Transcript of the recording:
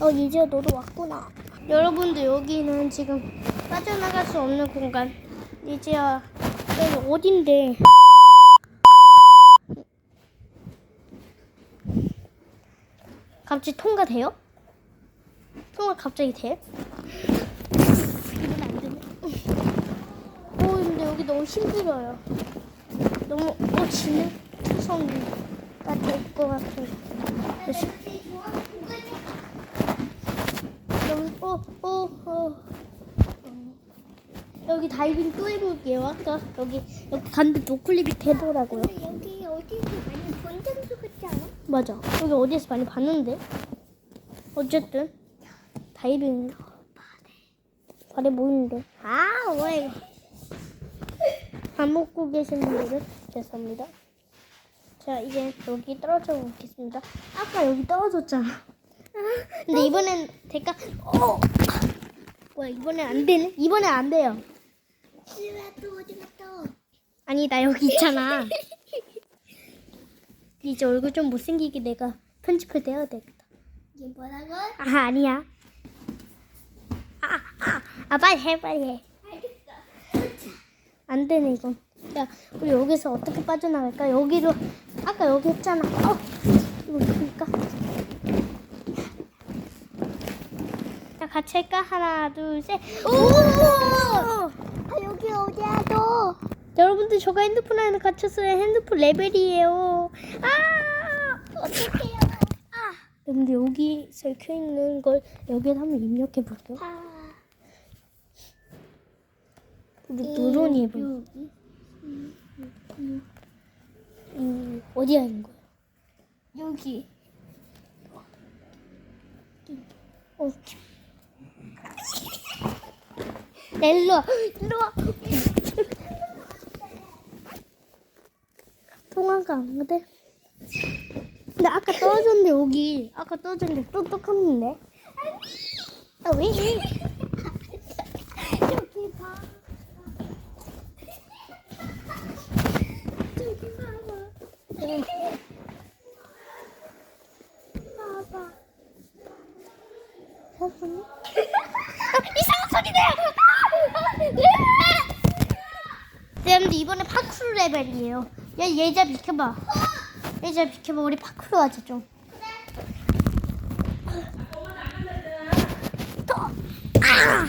어, 이제 너도 왔구나. 여러분들, 여기는 지금 빠져나갈 수 없는 공간. 이제야, 여기 어딘데? 갑자기 통과돼요? 통과 갑자기 돼? 이건 안 되네. 오, 근데 여기 너무 힘들어요. 너무, 어, 진행 투성이가 될 것 같아요. 그래서 여기 어, 어, 어. 여기 다이빙 또 해볼게요. 아까 여기 여기 갔는데 노클립이 되더라고요. 여기 어디서 많이 본 장소 같지 않아? 맞아. 여기 어디에서 많이 봤는데. 어쨌든 다이빙 발에 보이는데. 아, 왜? 밥 먹고 계신 분들은 죄송합니다. 자, 이제 여기 떨어져 보겠습니다. 아까 여기 떨어졌잖아. 아, 근데 이번엔 될까? 어! 뭐야, 이번엔 안 되네? 이번엔 안 돼요. 아니, 나 여기 있잖아. 이제 얼굴 좀 못생기게 내가 편집을 해야 되겠다. 이게 뭐라고? 아, 아니야. 아, 아, 아, 빨리 해, 빨리 해. 알겠어. 안 되네, 이건. 야, 우리 여기서 어떻게 빠져나갈까? 여기로, 아까 여기 했잖아. 어! 이거 그니까. 할까? 하나, 둘, 셋. 오! 아 여기 어디야 너? 여러분들, 저가 핸드폰 안에 갇혔어요. 핸드폰 레벨이에요. 아! 어떡해요? 아! 여러분들, 여기 적혀 있는 걸 여기에 한번 입력해 볼게요. 아 우리 노론이 여기. 음, 어디야 있는 거야? 여기. 어. 야, 일로 와. 일로 와. 통화가 안 돼. 근데 아까 떨어졌는데 여기 아까 떨어졌는데 똑똑했는데. 아 왜? 여기 봐. 저기 봐봐. 봐봐. 이상한 소리 내요. 여러분들 이번에 파쿠르 레벨이에요. 야 얘자 비켜봐. 얘자 비켜봐. 우리 파쿠르 하자 좀. 또. 아!